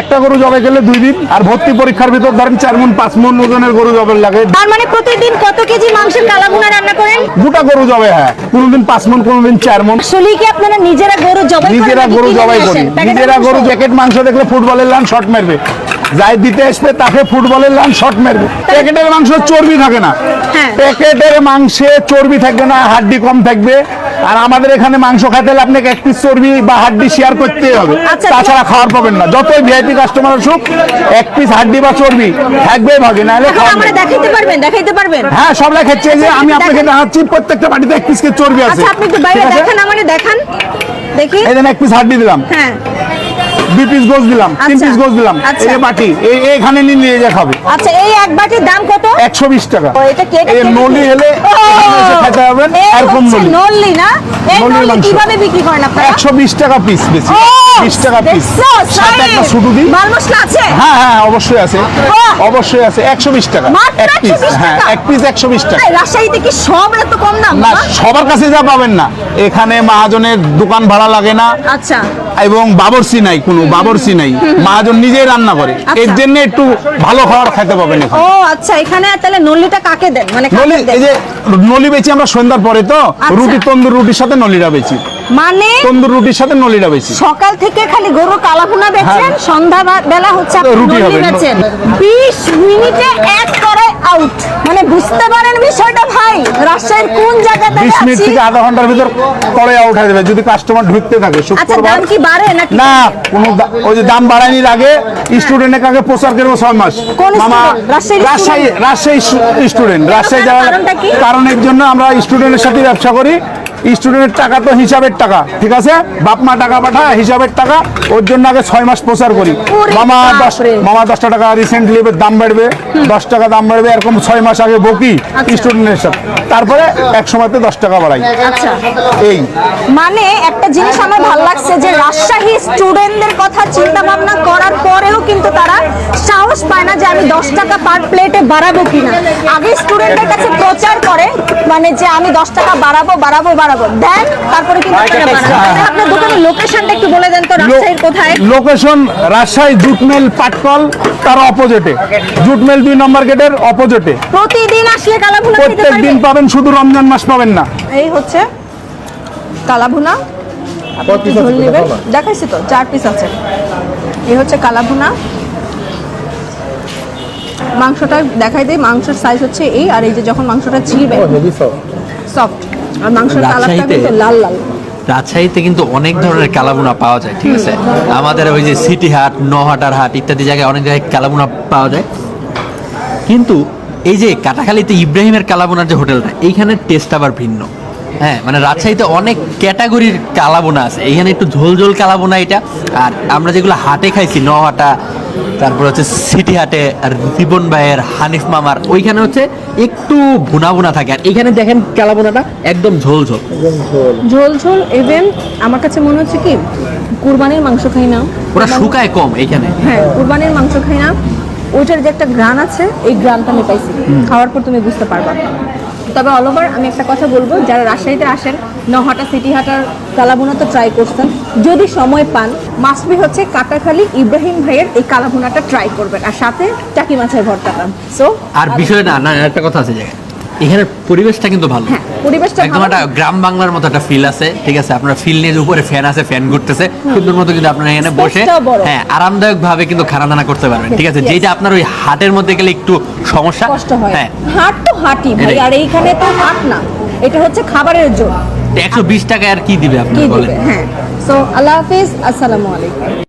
একটা গরু জবাই গেলে দুই দিন আর ভর্তি পরীক্ষার ভিতর ধরেন চার মন পাঁচ মন ওজনের গরু জবে লাগে। তার মানে প্রতিদিন কত কেজি মাংসের কালাভুনা রান্না করেন? গোটা গরু জবে হ্যাঁ। কোনদিন পাঁচ মন কোনদিন চার মন। আসলে কি আপনারা নিজেরা গরু জবাই নিজেরা গরু জবাই করি। নিজেরা? গরু জ্যাকেট মাংস দেখলে ফুটবলের লান শট মারবে। যাই দিতে আসবে তাকে ফুটবলের লান শট মারবে। প্যাকেটের মাংস চর্বি থাকে না। হ্যাঁ। প্যাকেটের মাংসে চর্বি থাকবে না হাড্ডি কম থাকবে। আর আমাদের এখানে মাংস খাইতে হলে আপনাকে এক পিস চর্বি বা হাড্ডি শেয়ার করতেই হবে। আচ্ছা, তাছাড়া খাওয়ার পাবেন না। যতই ভিআইপি কাস্টমার আসুক এক পিস হাড্ডি বা চর্বি থাকবে ভাগে নাহলে আমরা। দেখাইতে পারবেন দেখাইতে পারবেন। হ্যাঁ সবলাই খাচ্ছে যে আমি আচ্ছা, আপনাকে দেখেন। দেখাচ্ছি প্রত্যেকটা বাড়িতে এক পিস করে চর্বি আছে। আচ্ছা আপনি একটু বাইরে দেখান আমারে দেখান। দেখি। এই এক পিস হাড্ডি দিলাম। হ্যাঁ। দুই পিস গোস দিলাম তিন আচ্ছা, পিস গোস দিলাম। আচ্ছা। এই বাটি এই এইখানে নিয়ে যা খাবে। আচ্ছা এই এক বাটির দাম কত? একশো বিশ টাকা। এটা কে- এই নলি হলে এখানে খেতে নলি। না? এই নল্লির কীভাবে বিক্রি করেন আপনারা? একশো বিশ টাকা পিস বেশি। ও, বিশ টাকা পিস সাথে একটা সাহেব? দিই। মাল মশলা আছে? হ্যাঁ হ্যাঁ অবশ্যই আছে। অবশ্যই টাকা। এক পিস হ্যাঁ এক পিস একশো বিশ টাকা। এই, রাজশাহীতে কি সব এত কম দাম? না সবার কাছে যা পাবেন না। এখানে মহাজনের দোকান ভাড়া লাগে না। আচ্ছা। এবং বাবরসি নাই কোনো বাবরসি নাই মহাজন নিজেই রান্না করে আচ্ছা। এর জন্য একটু ভালো খাবার খেতে পাবেন এখানে ও আচ্ছা এখানে তাহলে নল্লিটা কাকে দেন মানে নলি? এই যে নলি বেচি আমরা সন্ধ্যার পরে তো আচ্ছা। রুটি তন্দুর রুটির সাথে নলিটা বেচি মানে তন্দুর রুটির সাথে নলিটা বেচি সকাল থেকে খালি গরু কালাপুনা বেচেন হ্যাঁ। সন্ধ্যা বেলা হচ্ছে রুটি হবে। বেচেন 20 মিনিটে এক করে আউট মানে বুঝতে পারেন বিষয়টা ভাই রাজশাহীর কোন জায়গাতে বিশ মিনিট থেকে আধা ঘণ্টার ভিতর কড়াই আউট হয়ে যাবে যদি কাস্টমার ঢুকতে থাকে আচ্ছা দাম কি বাড়ে নাকি? না কোনো ওই যে দাম বাড়ানির আগে স্টুডেন্টের কাছে প্রচার করব ছয় মাস। কোন মামা রাজশাহী রাজশাহী স্টুডেন্ট রাজশাহী? যাওয়ার? কারণের জন্য আমরা স্টুডেন্টের সাথে ব্যবসা করি। স্টুডেন্টের টাকা তো হিসাবের টাকা ঠিক আছে? বাপ মা টাকা পাঠায় হিসাবের টাকা ওর জন্য আগে ছয় মাস প্রচার করি। মামা দশ মামা দশটা টাকা রিসেন্টলি দাম বাড়বে দশ টাকা দাম বাড়বে এরকম ছয় মাস আগে বকি আচ্ছা। স্টুডেন্টের সাথে তারপরে এক সময়তে দশ টাকা বাড়াই। আচ্ছা। এই। মানে একটা জিনিস আমার ভালো লাগছে যে রাজশাহী স্টুডেন্টদের কথা চিন্তা ভাবনা করার আমি দশ টাকা পার প্লেটে বাড়াবো কিনা? আগে স্টুডেন্টদের কাছে প্রচার করে মানে যে আমি দশ টাকা বাড়াবো বাড়াবো বাড়াবো। দেন তারপরে কিন্তু আপনারা দোকানের লোকেশনটা একটু বলে দেন তো রাজশাহীর কোথায়? লোকেশন রাজশাহী জুটমেল পাটকল তার অপোজিটে জুটমেল দুই নম্বর গেটের অপোজিটে প্রতিদিন আসলে কালাভুনা খেতে প্রত্যেক দিন পাবেন শুধু রমজান মাস পাবেন না। এই হচ্ছে কালাভুনা। আপনি একটু ঝোল নেবেন? দেখাইছি তো চার পিস আছে। এই হচ্ছে কালাভুনা। মাংসটা দেখাই দেয় মাংসের সাইজ হচ্ছে এই আর এই যে যখন মাংসটা ছিলবে সফট আর মাংসের কালারটা রাজশাহীতে- কিন্তু লাল লাল। রাজশাহীতে কিন্তু অনেক ধরনের কালাবুনা পাওয়া যায় ঠিক আছে? আমাদের ওই যে সিটি হাট নহাটার হাট ইত্যাদি জায়গায় অনেক জায়গায় কালাবুনা পাওয়া যায়। কিন্তু এই যে কাটাখালীতে ইব্রাহিমের কালাবোনার যে হোটেলটা এইখানের টেস্ট আবার ভিন্ন। হ্যাঁ মানে রাজশাহীতে অনেক ক্যাটাগরির কালাবোনা আছে। এইখানে একটু ঝোল ঝোল কালাবোনা এটা। আর আমরা যেগুলো হাটে খাইছি নহাটা তারপর হচ্ছে সিটি হাটে আর রিবন ভাইয়ের হানিফ মামার। ওইখানে হচ্ছে একটু ভুনা ভুনা থাকে। আর এখানে দেখেন কালাবোনাটা একদম ঝোল ঝোল। ঝোল ঝোল ইভেন আমার কাছে মনে হচ্ছে কি কুরবানির মাংস খাই না। ওরা শুকায় কম এইখানে হ্যাঁ কুরবানির মাংস খাই না। ওইটার যে একটা গ্রান আছে এই গ্রানটা আমি পাইছি। খাওয়ার পর তুমি বুঝতে পারবা। তবে অল ওভার আমি একটা কথা বলব, যারা রাজশাহীতে আসেন নহাটা সিটি হাটার কালাভুনা তো ট্রাই করছেন, যদি সময় পান মাসবি হচ্ছে কাটাখালী ইব্রাহিম ভাইয়ের এই কালাভুনাটা ট্রাই করবেন, আর সাথে টাকি মাছের ভর্তাটা সো আর বিষয় না না, একটা কথা আছে এখানের পরিবেশটা কিন্তু ভালো। হ্যাঁ পরিবেশটা একদম একটা গ্রাম বাংলার মতো একটা ফিল আছে ঠিক আছে? আপনার ফিল নিয়ে উপরে ফ্যান আছে ফ্যান ঘুরতেছে সুন্দর মতো কিন্তু আপনার এখানে বসে হ্যাঁ আরামদায়ক ভাবে কিন্তু খানা দানা করতে পারবেন ঠিক আছে. যেটা আপনার ওই হাটের মধ্যে গেলে একটু সমস্যা হ্যাঁ। হাট তো হাটই ভাই আর এইখানে তো হাট না। এটা হচ্ছে খাবারের জন্য একশো বিশ টাকায় আর কি দিবে আপনি বলেন? হ্যাঁ। সো আল্লাহ হাফিজ আসসালামু আলাইকুম।